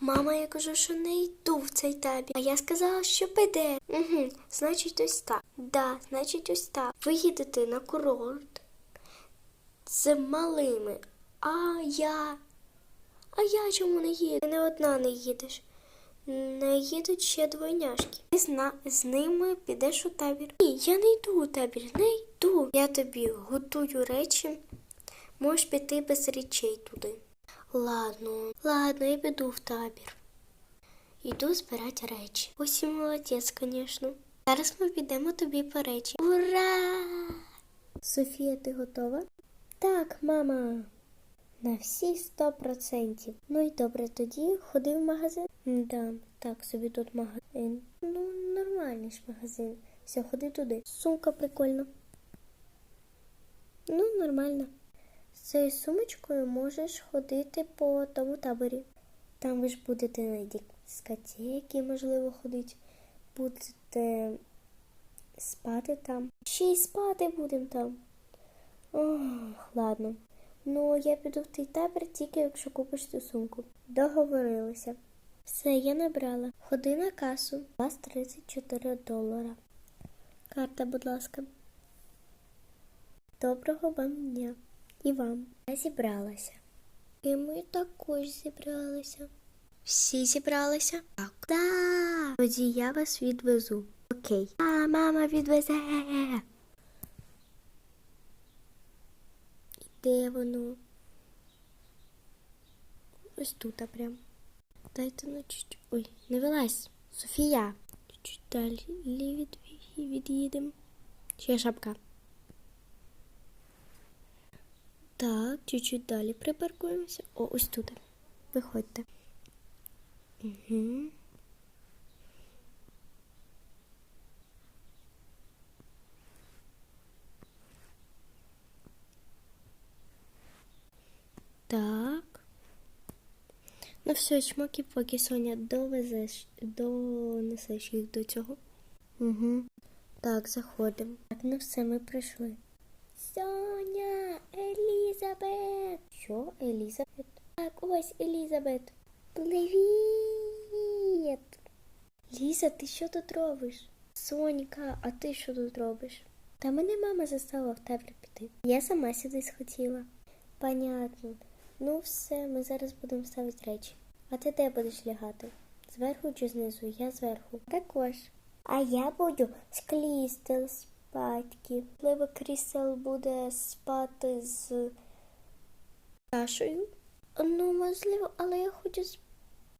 Мама, я кажу, що не йду в цей табір. А я сказала, що піде. Угу, значить, ось так. Да, значить, ось так. Ви їдете на курорт з малими. А я. А я чому не їду? Ти не одна не їдеш. Не їдуть ще двойняшки. Ти зна... з ними підеш у табір. Ні, я не йду у табір, не йду. Я тобі готую речі. Можеш піти без речей туди. Ладно, ладно, я піду в табір. Йду збирати речі. Ось і молодець, звісно. Зараз ми підемо тобі по речі. Ура! Софія, ти готова? Так, мама. На всі сто процентів. Ну і добре, тоді ходи в магазин. Да, так, собі тут магазин. Ну, нормальний ж магазин. Все, ходи туди. Сумка прикольна. Ну, нормально. Цією сумочкою можеш ходити по тому таборі. Там ви ж будете на дискотеки, можливо, ходити. Будете спати там. Ще й спати будемо там. Ох, ладно. Ну, я піду в той табір тільки якщо купиш цю сумку. Договорилися. Все, я набрала. Ходи на касу. У вас 34 долара. Карта, будь ласка. Доброго вам дня. І вам. Я зібралася. І ми також зібралися. Всі зібралися? Так. Да. Тоді я вас відвезу. Окей. А, мама відвезе. Де воно? Ось тут а прям. Дайте ну чуть. Ой, не вилазь. Софія. Чуть далі від... від'їдемо. Ще шапка. Так, чуть-чуть далі припаркуємося. О, ось тут. Виходьте. Угу. Так. Ну все, чмоки, поки Соня довезеш, донесеш їх до цього. Угу. Так, заходимо. Так, ну все, ми прийшли. Соня, Елізабет. Що, Елізабет? Так, ось Елізабет. Привіт. Ліза, ти що тут робиш? Сонька, а ти що тут робиш? Та мене мама заставила в табір піти. Я сама сюди схотіла. Понятно. Ну все, ми зараз будемо ставити речі. А ти де будеш лягати? Зверху чи знизу? Я зверху. Також. А я буду з Спадки. Можливо, Крістел буде спати з Сашою. Ну, можливо, але я хочу з